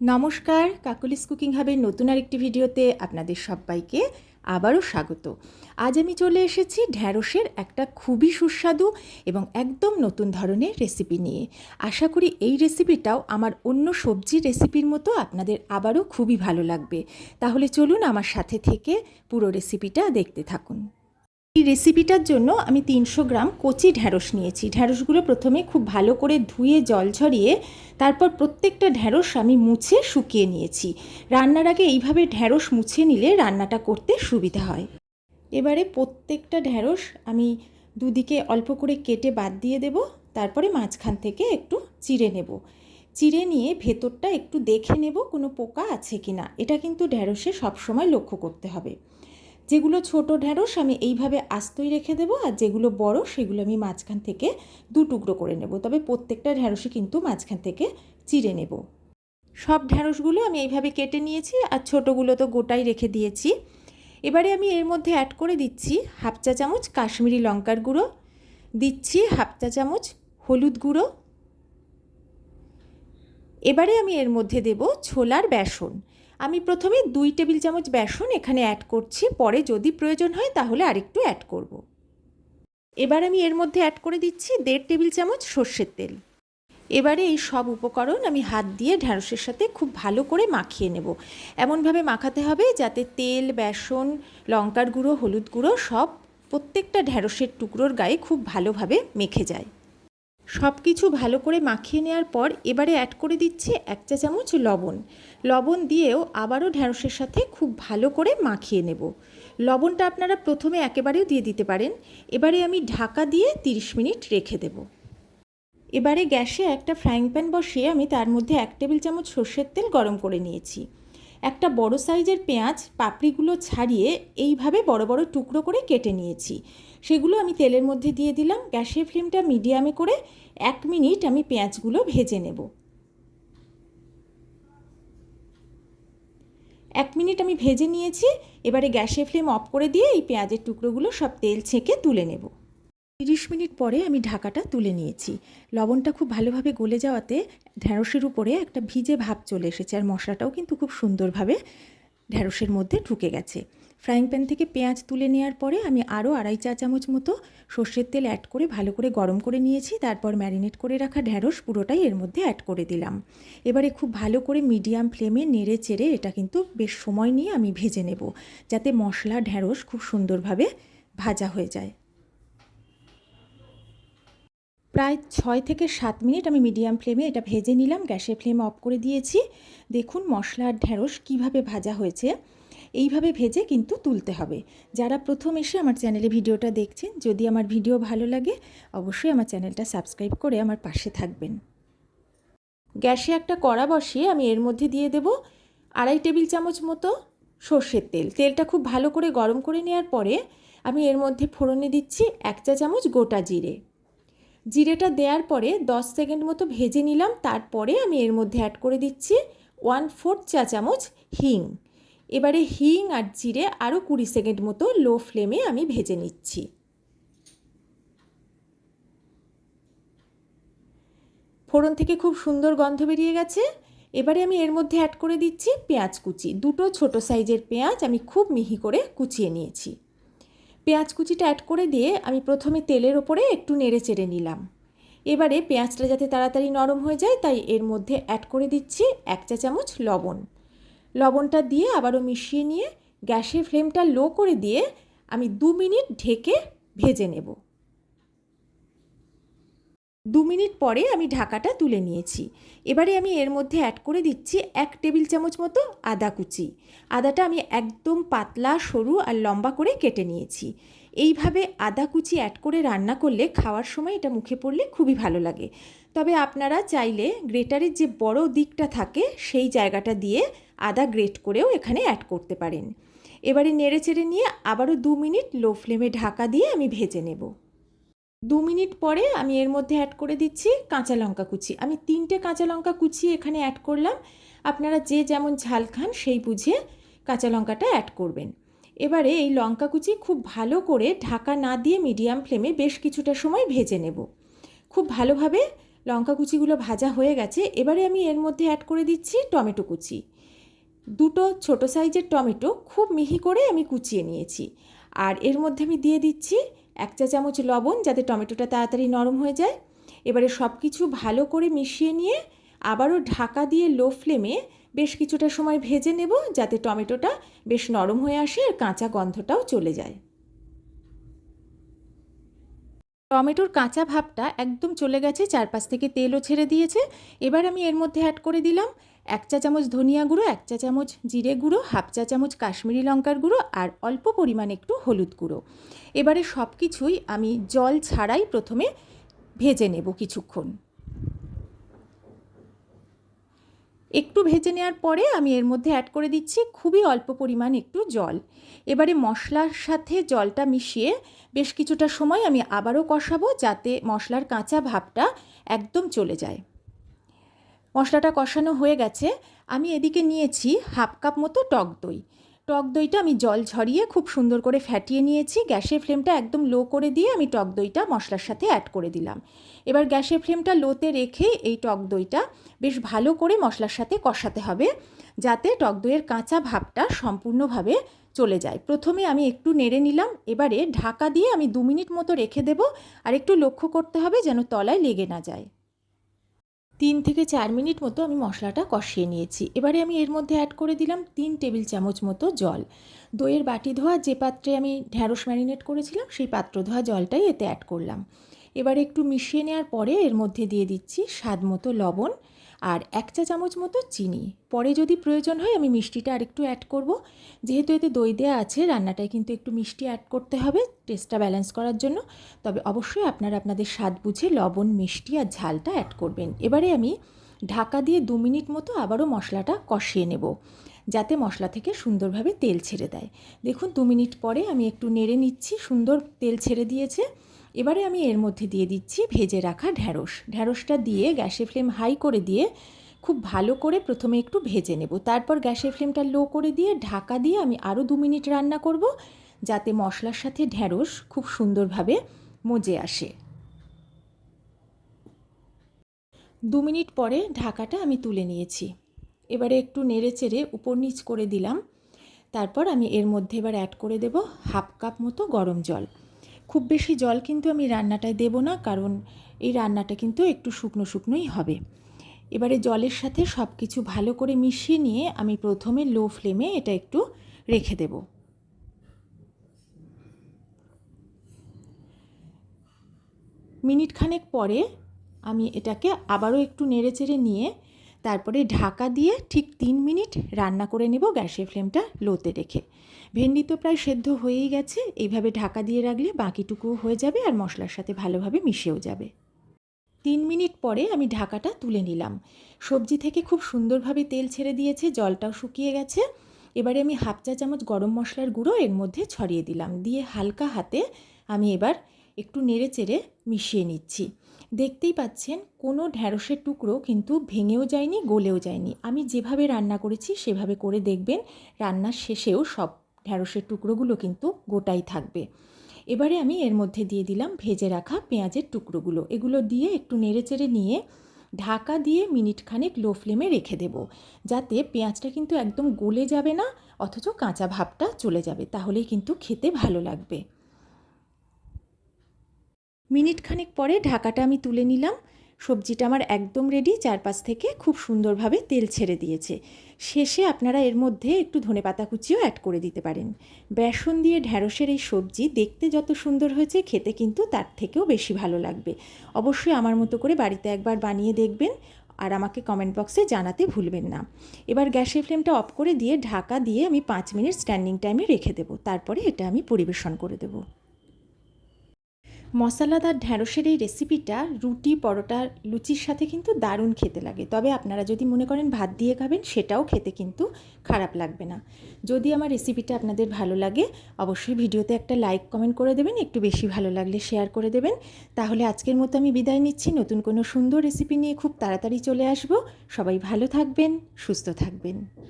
নমস্কার, কাকলিস কুকিং হাবের নতুন আরেকটি ভিডিওতে আপনাদের সবাইকে আবারও স্বাগত। আজ আমি চলে এসেছি ঢ্যাঁড়সের একটা খুবই সুস্বাদু এবং একদম নতুন ধরনের রেসিপি নিয়ে। আশা করি এই রেসিপিটাও আমার অন্য সবজির রেসিপির মতো আপনাদের আবারও খুবই ভালো লাগবে। তাহলে চলুন আমার সাথে থেকে পুরো রেসিপিটা দেখতে থাকুন। এই রেসিপিটার জন্য আমি তিনশো গ্রাম কচি ঢ্যাঁড়স নিয়েছি। ঢ্যাঁড়সগুলো প্রথমে খুব ভালো করে ধুয়ে, জল ঝরিয়ে, তারপর প্রত্যেকটা ঢ্যাঁড়স আমি মুছে শুকিয়ে নিয়েছি। রান্নার আগে এইভাবে ঢ্যাঁড়স মুছে নিলে রান্নাটা করতে সুবিধা হয়। এবারে প্রত্যেকটা ঢ্যাঁড়স আমি দুদিকে অল্প করে কেটে বাদ দিয়ে দেব, তারপরে মাঝখান থেকে একটু চিড়ে নেব। চিড়ে নিয়ে ভেতরটা একটু দেখে নেব কোনো পোকা আছে কি না এটা কিন্তু ঢ্যাঁড়সে সবসময় লক্ষ্য করতে হবে। যেগুলো ছোট ঢ্যাঁড়স আমি এইভাবে আস্তই রেখে দেবো, আর যেগুলো বড় সেগুলো আমি মাঝখান থেকে দু টুকরো করে নেব। তবে প্রত্যেকটা ঢ্যাঁড়সই কিন্তু মাঝখান থেকে চিড়ে নেব। সব ঢ্যাঁড়সগুলো আমি এইভাবে কেটে নিয়েছি, আর ছোটোগুলো তো গোটাই রেখে দিয়েছি। এবারে আমি এর মধ্যে অ্যাড করে দিচ্ছি হাফ চা চামচ কাশ্মীরি লঙ্কার গুঁড়ো, দিচ্ছি হাফ চা চামচ হলুদ গুঁড়ো এবারে আমি এর মধ্যে দেব ছোলার বেসন। আমি প্রথমে দুই টেবিল চামচ বেসন এখানে অ্যাড করছি, পরে যদি প্রয়োজন হয় তাহলে আরেকটু অ্যাড করব। এবার আমি এর মধ্যে অ্যাড করে দিচ্ছি দেড় টেবিল চামচ সর্ষের তেল। এবারে এই সব উপকরণ আমি হাত দিয়ে ঢ্যাঁড়সের সাথে খুব ভালো করে মাখিয়ে নেব। এমনভাবে মাখাতে হবে যাতে তেল, বেসন, লঙ্কার গুঁড়ো, হলুদ গুঁড়ো সব প্রত্যেকটা ঢ্যাঁড়সের টুকরোর গায়ে খুব ভালোভাবে মেখে যায়। সব কিছু ভালো করে মাখিয়ে নেওয়ার পর এবারে অ্যাড করে দিচ্ছি এক চা চামচ লবণ। লবণ দিয়েও আবারও ঢ্যাঁড়সের সাথে খুব ভালো করে মাখিয়ে নেব। লবণটা আপনারা প্রথমে একেবারেও দিয়ে দিতে পারেন। এবারে আমি ঢাকা দিয়ে 30 মিনিট রেখে দেব। এবারে গ্যাসে একটা ফ্রাইং প্যান বসিয়ে আমি তার মধ্যে এক টেবিল চামচ সর্ষের তেল গরম করে নিয়েছি। একটা বড় সাইজের পেঁয়াজ পাপড়িগুলো ছাড়িয়ে এইভাবে বড় বড় টুকরো করে কেটে নিয়েছি। সেগুলো আমি তেলের মধ্যে দিয়ে দিলাম, গ্যাসের ফ্লেমটা মিডিয়ামে করে এক মিনিট আমি পেঁয়াজগুলো ভেজে নেব। এক মিনিট আমি ভেজে নিয়েছি, এবারে গ্যাসের ফ্লেম অফ করে দিয়ে এই পেঁয়াজের টুকরোগুলো সব তেল ছেঁকে তুলে নেব। তিরিশ মিনিট পরে আমি ঢাকাটা তুলে নিয়েছি। লবণটা খুব ভালোভাবে গলে যাওয়াতে ঢ্যাঁড়সের উপরে একটা ভিজে ভাব চলে এসেছে আর মশলাটাও কিন্তু খুব সুন্দরভাবে ঢ্যাঁড়সের মধ্যে ঢুকে গেছে। ফ্রাইং প্যান থেকে পেঁয়াজ তুলে নেওয়ার পরে আমি আরও আড়াই চা চামচ মতো সর্ষের তেল অ্যাড করে ভালো করে গরম করে নিয়েছি, তারপর ম্যারিনেট করে রাখা ঢ্যাঁড়স পুরোটাই এর মধ্যে অ্যাড করে দিলাম। এবারে খুব ভালো করে মিডিয়াম ফ্লেমে নেড়ে চেড়ে এটা কিন্তু বেশ সময় নিয়ে আমি ভেজে নেব, যাতে মশলা ঢ্যাঁড়স খুব সুন্দরভাবে ভাজা হয়ে যায়। প্রায় ছয় থেকে সাত মিনিট আমি মিডিয়াম ফ্লেমে এটা ভেজে নিলাম, গ্যাসের ফ্লেম অফ করে দিয়েছি। দেখুন মশলার ঢ্যাঁড়স কীভাবে ভাজা হয়েছে। এইভাবে ভেজে কিন্তু তুলতে হবে। যারা প্রথম এসে আমার চ্যানেলে ভিডিওটা দেখছেন, যদি আমার ভিডিও ভালো লাগে, অবশ্যই আমার চ্যানেলটা সাবস্ক্রাইব করে আমার পাশে থাকবেন। গ্যাসে একটা কড়া বসিয়ে আমি এর মধ্যে দিয়ে দেব আড়াই টেবিল চামচ মতো সর্ষের তেল। তেলটা খুব ভালো করে গরম করে নেওয়ার পরে আমি এর মধ্যে ফোড়নে দিচ্ছি এক চা চামচ গোটা জিরে। জিরেটা দেওয়ার পরে দশ সেকেন্ড মতো ভেজে নিলাম, তারপরে আমি এর মধ্যে অ্যাড করে দিচ্ছি ওয়ান ফোর্থ চা চামচ হিং। এবারে হিং আর জিরে আরও কুড়ি সেকেন্ড মতো লো ফ্লেমে আমি ভেজে নিচ্ছি। ফোড়ন থেকে খুব সুন্দর গন্ধ বেরিয়ে গেছে। এবারে আমি এর মধ্যে অ্যাড করে দিচ্ছি পেঁয়াজ কুচি। দুটো ছোট সাইজের পেঁয়াজ আমি খুব মিহি করে কুচিয়ে নিয়েছি। পেঁয়াজ কুচিটা অ্যাড করে দিয়ে আমি প্রথমে তেলের ওপরে একটু নেড়ে চেড়ে নিলাম। এবারে পেঁয়াজটা যাতে তাড়াতাড়ি নরম হয়ে যায়, তাই এর মধ্যে অ্যাড করে দিচ্ছি এক চা চামচ লবণ। লবণটা দিয়ে আবারও মিশিয়ে নিয়ে গ্যাসের ফ্লেমটা লো করে দিয়ে আমি দু মিনিট ঢেকে ভেজে নেব। দু মিনিট পরে আমি ঢাকাটা তুলে নিয়েছি। এবারে আমি এর মধ্যে অ্যাড করে দিচ্ছি এক টেবিল চামচ মতো আদা কুচি। আদাটা আমি একদম পাতলা, সরু আর লম্বা করে কেটে নিয়েছি। এইভাবে আদা কুচি অ্যাড করে রান্না করলে খাওয়ার সময় এটা মুখে পড়লে খুবই ভালো লাগে। তবে আপনারা চাইলে গ্রেটারের যে বড় দিকটা থাকে সেই জায়গাটা দিয়ে আদা গ্রেট করেও এখানে অ্যাড করতে পারেন। এবারে নেড়ে চেড়ে নিয়ে আবারও দু মিনিট লো ফ্লেমে ঢাকা দিয়ে আমি ভেজে নেব। দু মিনিট পরে আমি এর মধ্যে অ্যাড করে দিচ্ছি কাঁচা লঙ্কা কুচি। আমি তিনটে কাঁচা লঙ্কা কুচি এখানে অ্যাড করলাম। আপনারা যে যেমন ঝাল খান সেই বুঝে কাঁচা লঙ্কাটা অ্যাড করবেন। এবারে এই লঙ্কা কুচি খুব ভালো করে ঢাকা না দিয়ে মিডিয়াম ফ্লেমে বেশ কিছুটা সময় ভেজে নেব। খুব ভালোভাবে লঙ্কা কুচিগুলো ভাজা হয়ে গেছে। এবারে আমি এর মধ্যে অ্যাড করে দিচ্ছি টমেটো কুচি। দুটো ছোট সাইজের টমেটো খুব মিহি করে আমি কুচিয়ে নিয়েছি। আর এর মধ্যে আমি দিয়ে দিচ্ছি এক চা চামচ লবণ যাতে টমেটোটা তাড়াতাড়ি নরম হয়ে যায়। এবারে সব কিছু ভালো করে মিশিয়ে নিয়ে আবারও ঢাকা দিয়ে লো ফ্লেমে বেশ কিছুটা সময় ভেজে নেব যাতে টমেটোটা বেশ নরম হয়ে আসে আর কাঁচা গন্ধটাও চলে যায়। টমেটোর কাঁচা ভাবটা একদম চলে গেছে, চারপাশ থেকে তেলও ছেড়ে দিয়েছে। এবার আমি এর মধ্যে অ্যাড করে দিলাম এক চা চামচ ধনিয়া গুঁড়ো, এক চা চামচ জিরে গুঁড়ো, হাফ চা চামচ কাশ্মীরি লঙ্কার গুঁড়ো আর অল্প পরিমাণ একটু হলুদ গুঁড়ো। এবারে সব কিছুই আমি জল ছাড়াই প্রথমে ভেজে নেব কিছুক্ষণ। একটু ভেজে নেওয়ার পরে আমি এর মধ্যে অ্যাড করে দিচ্ছি খুবই অল্প পরিমাণ একটু জল। এবারে মশলার সাথে জলটা মিশিয়ে বেশ কিছুটা সময় আমি আবারও কষাবো যাতে মশলার কাঁচা ভাবটা একদম চলে যায়। মশলাটা কষানো হয়ে গেছে, আমি এদিকে নিয়েছি হাফ কাপ মতো টক দই। টক দইটা আমি জল ঝরিয়ে খুব সুন্দর করে ফ্যাটিয়ে নিয়েছি, গ্যাসের ফ্লেমটা একদম লো করে দিয়ে আমি টক দইটা মশলার সাথে অ্যাড করে দিলাম। এবার গ্যাসের ফ্লেমটা লোতে রেখে এই টক দইটা বেশ ভালো করে মশলার সাথে কষাতে হবে, যাতে টক দইয়ের কাঁচা ভাবটা সম্পূর্ণভাবে চলে যায়। প্রথমে আমি একটু নেড়ে নিলাম, এবারে ঢাকা দিয়ে আমি দু মিনিট মতো রেখে দেবো, আর একটু লক্ষ্য করতে হবে যেন তলায় লেগে না যায়। তিন থেকে চার মিনিট মতো আমি মশলাটা কষিয়ে নিয়েছি। এবারে আমি এর মধ্যে অ্যাড করে দিলাম তিন টেবিল চামচ মতো জল। দইয়ের বাটি ধোয়া যে পাত্রে আমি ঢ্যাঁড়স ম্যারিনেট করেছিলাম, সেই পাত্র ধোয়া জলটাই এতে অ্যাড করলাম। এবারে একটু মিশিয়ে নেওয়ার পরে এর মধ্যে দিয়ে দিচ্ছি স্বাদ মতো লবণ। আর এক চা চামচ মতো চিনি। পরে যদি প্রয়োজন হয় আমি মিষ্টিটা আরেকটু অ্যাড করব। যেহেতু এতে দই দেওয়া আছে, রান্নাটায় কিন্তু একটু মিষ্টি অ্যাড করতে হবে টেস্টটা ব্যালেন্স করার জন্য। তবে অবশ্যই আপনারা আপনাদের স্বাদ বুঝে লবণ, মিষ্টি আর ঝালটা অ্যাড করবেন। এবারে আমি ঢাকা দিয়ে দু মিনিট মতো আবারও মশলাটা কষিয়ে নেব, যাতে মশলা থেকে সুন্দরভাবে তেল ছেড়ে দেয়। দেখুন, দু মিনিট পরে আমি একটু নেড়ে নিচ্ছি, সুন্দর তেল ছেড়ে দিয়েছে। এবারে আমি এর মধ্যে দিয়ে দিচ্ছি ভেজে রাখা ঢ্যাঁড়স। ঢ্যাঁড়সটা দিয়ে গ্যাসের ফ্লেম হাই করে দিয়ে খুব ভালো করে প্রথমে একটু ভেজে নেব। তারপর গ্যাসের ফ্লেমটা লো করে দিয়ে ঢাকা দিয়ে আমি আরও দু মিনিট রান্না করব, যাতে মশলার সাথে ঢ্যাঁড়স খুব সুন্দরভাবে মজে আসে। দু মিনিট পরে ঢাকাটা আমি তুলে নিয়েছি। এবারে একটু নেড়ে চেড়ে উপর নিচ করে দিলাম। তারপর আমি এর মধ্যে এবার অ্যাড করে দেব হাফ কাপ মতো গরম জল। খুব বেশি জল কিন্তু আমি রান্নাটায় দেব না, কারণ এই রান্নাটা কিন্তু একটু শুকনো শুকনোই হবে। এবারে জলের সাথে সব কিছু ভালো করে মিশিয়ে নিয়ে আমি প্রথমে লো ফ্লেমে এটা একটু রেখে দেব। মিনিট খানেক পরে আমি এটাকে আবারও একটু নেড়ে চেড়ে নিয়ে তারপরে ঢাকা দিয়ে ঠিক তিন মিনিট রান্না করে নেব গ্যাসের ফ্লেমটা লোতে রেখে। ভেন্ডি তো প্রায় সেদ্ধ হয়েই গেছে, এইভাবে ঢাকা দিয়ে রাখলে বাকিটুকুও হয়ে যাবে আর মশলার সাথে ভালোভাবে মিশেও যাবে। তিন মিনিট পরে আমি ঢাকাটা তুলে নিলাম। সবজি থেকে খুব সুন্দরভাবে তেল ছেড়ে দিয়েছে, জলটাও শুকিয়ে গেছে। এবারে আমি হাফ চা চামচ গরম মশলার গুঁড়ো এর মধ্যে ছড়িয়ে দিলাম। দিয়ে হালকা হাতে আমি এবার একটু নেড়ে চেড়ে মিশিয়ে নিচ্ছি। দেখতেই পাচ্ছেন, কোনো ঢ্যাঁড়সের টুকরো কিন্তু ভেঙেও যায়নি, গলেও যায়নি। আমি যেভাবে রান্না করেছি, সেভাবে করে দেখবেন, রান্নার শেষেও সব ঢ্যাঁড়সের টুকরোগুলো কিন্তু গোটাই থাকবে। এবারে আমি এর মধ্যে দিয়ে দিলাম ভেজে রাখা পেঁয়াজের টুকরোগুলো। এগুলো দিয়ে একটু নেড়েচেড়ে নিয়ে ঢাকা দিয়ে মিনিট খানেক লো ফ্লেমে রেখে দেব, যাতে পেঁয়াজটা কিন্তু একদম গলে যাবে না, অথচ কাঁচা ভাবটা চলে যাবে। তাহলেই কিন্তু খেতে ভালো লাগবে। মিনিট খানেক পরে ঢাকাটা আমি তুলে নিলাম। সবজিটা আমার একদম রেডি চারপাশ থেকে খুব সুন্দরভাবে তেল ছেড়ে দিয়েছে। শেষে আপনারা এর মধ্যে একটু ধনে পাতা কুচিও অ্যাড করে দিতে পারেন। বেসন দিয়ে ঢ্যাঁড়সের এই সবজি দেখতে যত সুন্দর হয়েছে, খেতে কিন্তু তার থেকেও বেশি ভালো লাগবে। অবশ্যই আমার মতো করে বাড়িতে একবার বানিয়ে দেখবেন আর আমাকে কমেন্ট বক্সে জানাতে ভুলবেন না। এবার গ্যাসের ফ্লেমটা অফ করে দিয়ে ঢাকা দিয়ে আমি পাঁচ মিনিট স্ট্যান্ডিং টাইমে রেখে দেবো। তারপরে এটা আমি পরিবেশন করে দেবো। মশলাদার ঢ্যাঁড়সের এই রেসিপিটা রুটি, পরোটা, লুচির সাথে কিন্তু দারুণ খেতে লাগে। তবে আপনারা যদি মনে করেন ভাত দিয়ে খাবেন, সেটাও খেতে কিন্তু খারাপ লাগবে না। যদি আমার রেসিপিটা আপনাদের ভালো লাগে, অবশ্যই ভিডিওতে একটা লাইক কমেন্ট করে দেবেন, একটু বেশি ভালো লাগলে শেয়ার করে দেবেন। তাহলে আজকের মতো আমি বিদায় নিচ্ছি। নতুন কোনো সুন্দর রেসিপি নিয়ে খুব তাড়াতাড়ি চলে আসব। সবাই ভালো থাকবেন, সুস্থ থাকবেন।